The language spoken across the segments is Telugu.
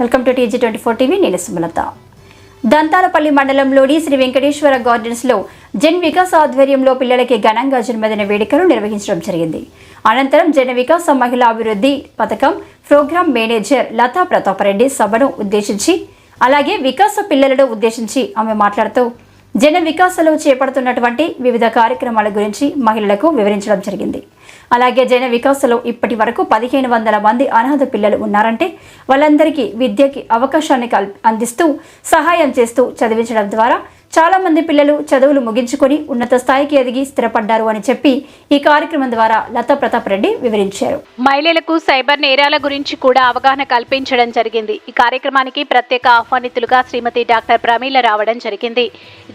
Welcome to TG twenty four TV నేను సుమలత. దంతాలపల్లి మండలంలోని శ్రీ వెంకటేశ్వర గార్డెన్స్లో జన్ వికాస్ ఆధ్వర్యంలో పిల్లలకి ఘనంగా జన్మదిన వేడుకలు నిర్వహించడం జరిగింది. అనంతరం జన వికాస మహిళా అభివృద్ధి పథకం ప్రోగ్రాం మేనేజర్ లతా ప్రతాపరెడ్డి సభను ఉద్దేశించి అలాగే వికాస పిల్లలను ఉద్దేశించి ఆమె మాట్లాడుతూ జన వికాసలో చేపడుతున్నటువంటి వివిధ కార్యక్రమాల గురించి మహిళలకు వివరించడం జరిగింది. అలాగే జన వికాసలో ఇప్పటి వరకు పదిహేను వందల మంది అనాథ పిల్లలు ఉన్నారంటే వాళ్ళందరికీ విద్యకి అవకాశాన్ని కల్ అందిస్తూ సహాయం చేస్తూ చదివించడం ద్వారా చాలా మంది పిల్లలు చదువులు ముగించుకొని ఉన్నత స్థాయికి ఎదిగి స్థిరపడ్డారు అని చెప్పి ఈ కార్యక్రమం ద్వారా లతా ప్రతాప్ రెడ్డి వివరించారు. మహిళలకు సైబర్ నేరాల గురించి కూడా అవగాహన కల్పించడం జరిగింది. ఈ కార్యక్రమానికి ప్రత్యేక ఆహ్వానితులుగా శ్రీమతి డాక్టర్ ప్రమీల రావడం జరిగింది.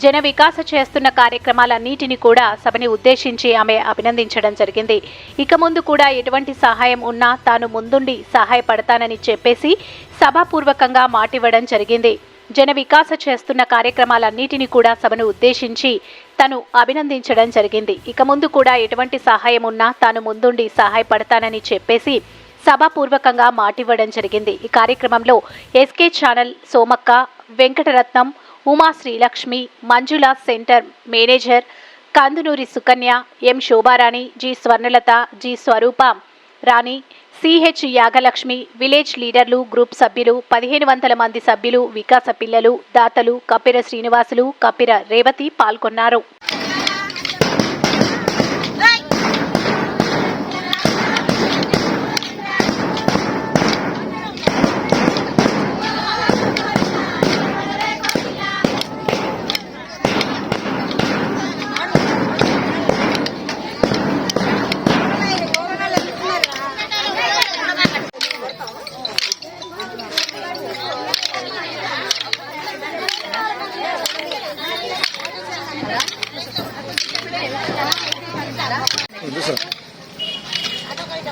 జన వికాస చేస్తున్న కార్యక్రమాలన్నిటిని కూడా సభని ఉద్దేశించి ఆమె అభినందించడం జరిగింది. ఇక ముందు కూడా ఎటువంటి సహాయం ఉన్నా తాను ముందుండి సహాయపడతానని చెప్పేసి సభాపూర్వకంగా మాటివ్వడం జరిగింది. జన వికాస చేస్తున్న కార్యక్రమాలన్నిటిని కూడా సభను ఉద్దేశించి తను అభినందించడం జరిగింది. ఇక ముందు కూడా ఎటువంటి సహాయం ఉన్నా తాను ముందుండి సహాయపడతానని చెప్పేసి సభాపూర్వకంగా మాటివ్వడం జరిగింది. ఈ కార్యక్రమంలో SK channel Somakka Venkataratnam Uma Srilakshmi Manjula centre manager Kandunuri Sukanya M Shobharani G Swarnalatha G Swarupa Rani CH Yagalakshmi village లీడర్లు గ్రూప్ సభ్యులు పదిహేను వందల మంది సభ్యులు వికాస పిల్లలు దాతలు కప్పిర శ్రీనివాసులు కప్పిర రేవతి పాల్గొన్నారు.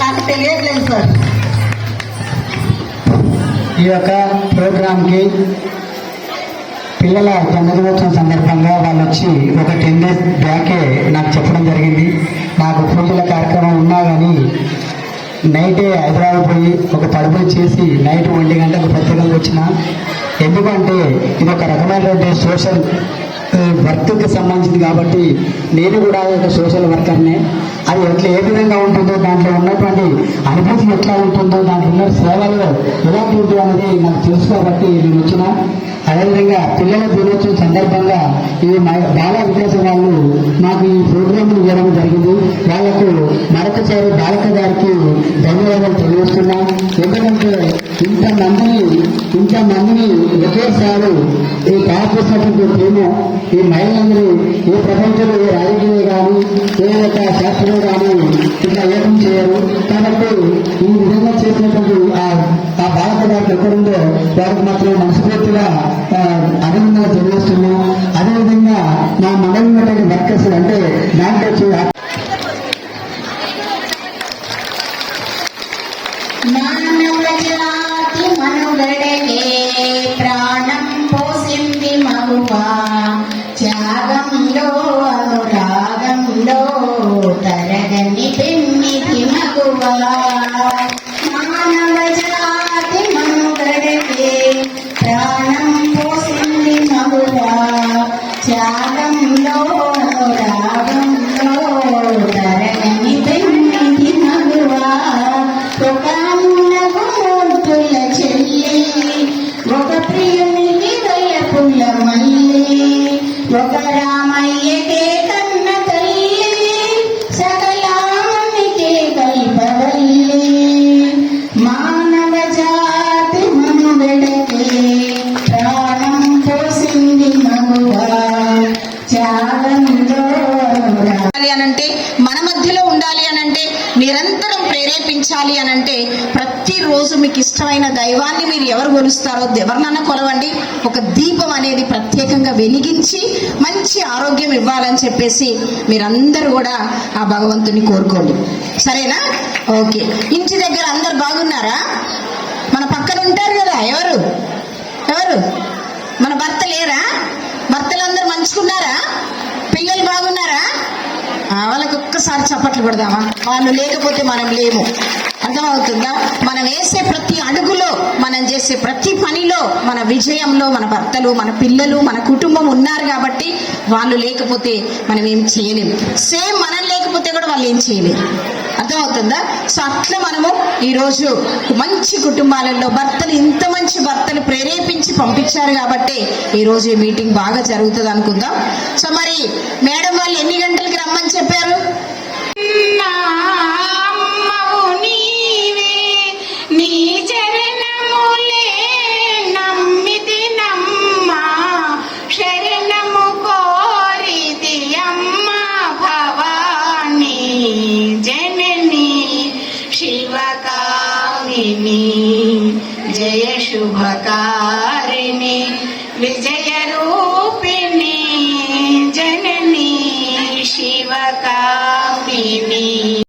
నాకు తెలియట్లేదు సార్ ఈ యొక్క ప్రోగ్రామ్కి పిల్లల జన్మదినోత్సవం సందర్భంగా వాళ్ళు వచ్చి ఒక టెన్ డేస్ బ్యాకే నాకు చెప్పడం జరిగింది. నాకు పూజల కార్యక్రమం ఉన్నా కానీ నైటే హైదరాబాద్ పోయి ఒక తడుపు చేసి నైట్ ఒంటి గంటకు వచ్చిన ఎందుకంటే ఇది ఒక రకమైనటువంటి సోషల్ వర్క్కి సంబంధించింది కాబట్టి నేను కూడా ఒక సోషల్ వర్కర్నే అది ఎట్లా ఏ విధంగా ఉంటుందో దాంట్లో ఉన్నటువంటి అనుభూతి ఎట్లా ఉంటుందో దాంట్లో ఉన్న సేవల్లో ఎలాంటి ఉంటుంది అనేది నాకు తెలుసు కాబట్టి నేను వచ్చిన. అదేవిధంగా పిల్లల దినోత్సవం సందర్భంగా ఈ మ- బాల వికాస వాళ్ళు నాకు ఈ ప్రోగ్రామ్ ఇవ్వడం జరిగింది. వాళ్ళకు మరొకసారి బాలక గారికి ధన్యవాదాలు తెలియజేస్తున్నాం ఎందుకంటే ఇంకా మందిని ఒకేసారి ఈ పాల్పొచ్చినటువంటి ప్రేమ ఈ మహిళలందరూ ఈ ప్రపంచంలో ఏ రాజకీయ కానీ ఏ యొక్క శాస్త్రంలో కానీ ఇంకా ఏకం చేయరు. ఒక అన్నకు ముద్దుల చెల్లి ఒక ఒక రామయ్యకే ఇష్టమైన దైవాన్ని మీరు ఎవరు కొలుస్తారో ఎవరినన్నా కొలవండి. ఒక దీపం అనేది ప్రత్యేకంగా వెలిగించి మంచి ఆరోగ్యం ఇవ్వాలని చెప్పేసి మీరందరూ కూడా ఆ భగవంతుని కోరుకోండి. సరేనా? ఓకే. ఇంటి దగ్గర అందరు బాగున్నారా? మన పక్కన ఉంటారు కదా ఎవరు? ఎవరు? మన భర్త లేరా? భర్తలందరూ మంచుకున్నారా? పిల్లలు బాగున్నారా? వాళ్ళకి ఒక్కసారి చప్పట్లు పెడదామా వాళ్ళు లేకపోతే మనం లేము. అర్థమవుతుందా? మనం వేసే ప్రతి అడుగులో మనం చేసే ప్రతి పనిలో మన విజయంలో మన భర్తలు మన పిల్లలు మన కుటుంబం ఉన్నారు కాబట్టి వాళ్ళు లేకపోతే మనం ఏం చేయలేము సేమ్ మనం లేకపోతే కూడా వాళ్ళు ఏం చేయలేరు. అర్థమవుతుందా? సో అట్లా మనము ఈరోజు మంచి కుటుంబాలలో భర్తలు ఇంత మంచి భర్తలు ప్రేరేపించి పంపించారు కాబట్టి ఈరోజు ఈ మీటింగ్ బాగా జరుగుతుంది అనుకుందాం. సో మరి మేడం వాళ్ళు ఎన్ని గంటలకి రమ్మని చెప్పారు? me